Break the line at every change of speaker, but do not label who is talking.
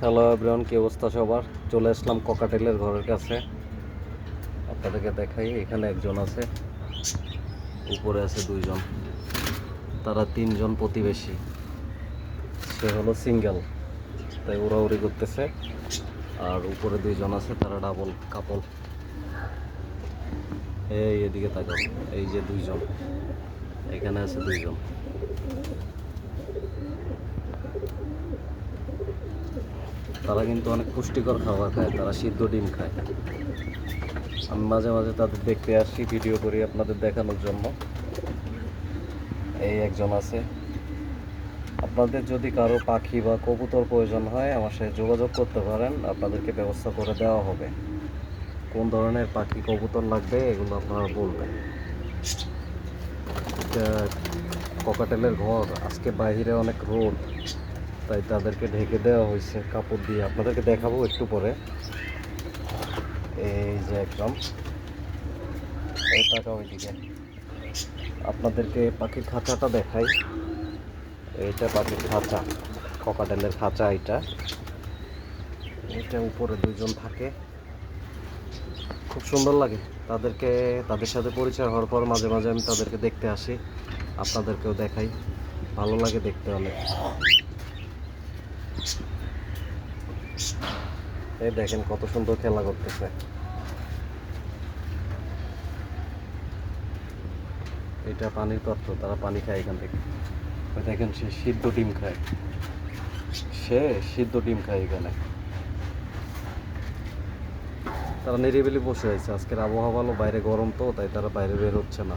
Hello everyone, কি অবস্থা সবার? চলে আসলাম ককাটেলের ঘরের কাছে। আপনাদেরকে দেখাই, এখানে একজন আছে, উপরে আছে দুইজন। তারা তিনজন প্রতিবেশী। সে হলো সিঙ্গেল, তাই উড়াউড়ি করতেছে। আর উপরে দুইজন আছে, তারা ডাবল কাপল। এই এদিকে তাকাও, এই যে দুইজন, এখানে আছে দুইজন। তারা কিন্তু অনেক পুষ্টিকর খাবার খায়, তারা সিদ্ধ ডিম খায়। আমি মাঝে মাঝে তাদের দেখতে আসি, ভিডিও করি আপনাদের দেখানোর জন্য। এই একজন আছে। আপনাদের যদি কারও পাখি বা কবুতর প্রয়োজন হয়, আমার সাথে যোগাযোগ করতে পারেন। আপনাদেরকে ব্যবস্থা করে দেওয়া হবে। কোন ধরনের পাখি, কবুতর লাগবে, এগুলো আপনারা বলবেন। ককাটেলের ঘর, আজকে বাইরে অনেক রোদ। তাই তাদেরকে ঢেকে দেওয়া হয়েছে, কাপড় দিয়ে। আপনাদেরকে দেখাবো একটু পরে। এই যে একদম। এই টাকা ওইদিকে আপনাদেরকে পাখির খাঁচাটা দেখাই। এইটা পাখির খাঁচা ককাটেলের খাঁচা এটা। এটা উপরে দুজন থাকে। খুব সুন্দর লাগে। তাদেরকে, তাদের সাথে পরিচয় হওয়ার পর মাঝে মাঝে আমি তাদেরকে দেখতে আসি। আপনাদেরকেও দেখাই। ভালো লাগে দেখতে অনেক। এই দেখেন কত সুন্দর খেলা করতেছে। এটা পানির পাত্র, তারা পানি খায় এখান থেকে। দেখেন সে সিদ্ধ ডিম খায়। সে সিদ্ধ ডিম খায় এখানে। তারা নিরিবিলি বসে আছে। আজকের আবহাওয়া ভালো, বাইরে গরম তো, তাই তারা বাইরে বের হচ্ছে না।